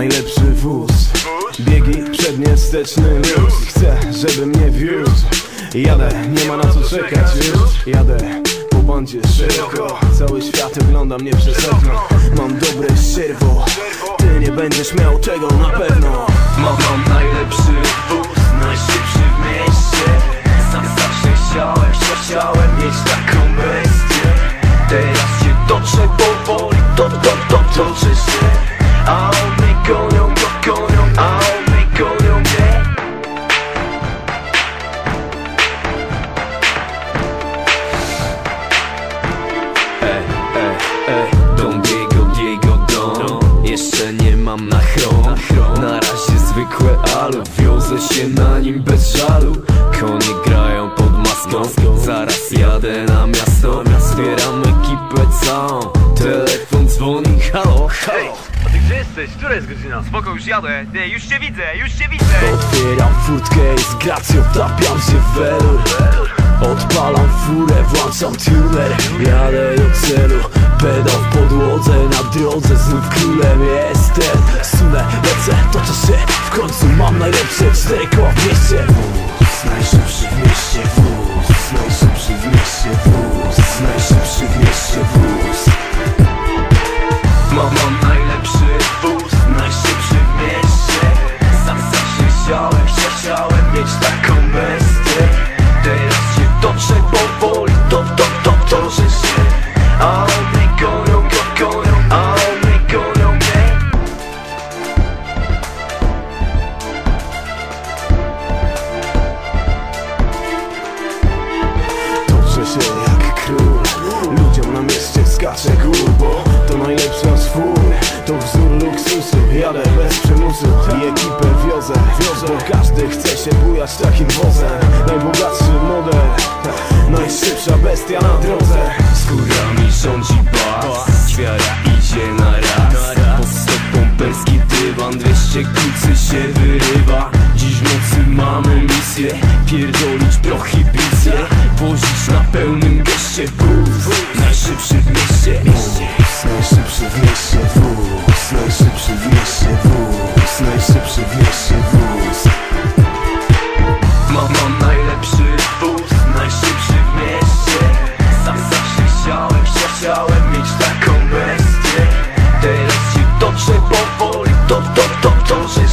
najlepszy wóz. Biegi przednie, steczny luz. Chcę, żeby mnie wiózł. Jadę, nie ma na co czekać już Jadę po bandzie szeroko. Cały świat ogląda mnie przez okno Mam dobre sierwo Ty nie będziesz miał tego na pewno. Mam najlepszy się na nim bez żalu. Konie grają pod maską. Zaraz jadę na miasto. Zbieram ekipę całą. Telefon dzwoni, halo, halo. Ty gdzie jesteś? Która jest godzina? Spoko, już jadę. Nie, już cię widzę, już cię widzę. Otwieram furtkę i z gracją tapiam się w welur. Odpalam furę, włączam tuner. Jadę do celu, pedał w podłodze Na drodze znów królem. Jestem Sunę, lecę, skacze gór Bo to najlepsza swój To wzór luksusu. Jadę bez przymusu. I ekipę wiozę. Bo każdy chce się bujać takim wozem. Najbogatszy model Pierdolić prohibicję. Pożyć na pełnym geście wóz. Najszybszy w mieście. Wóz, najszybszy w mieście Wóz, najszybszy w mieście Wóz, najszybszy w mieście Wóz. Mam, mam najlepszy wóz. Najszybszy w mieście. Sam zawsze chciałem, chciałem mieć taką bestię. Teraz się toczę powoli. To, to, to, to, że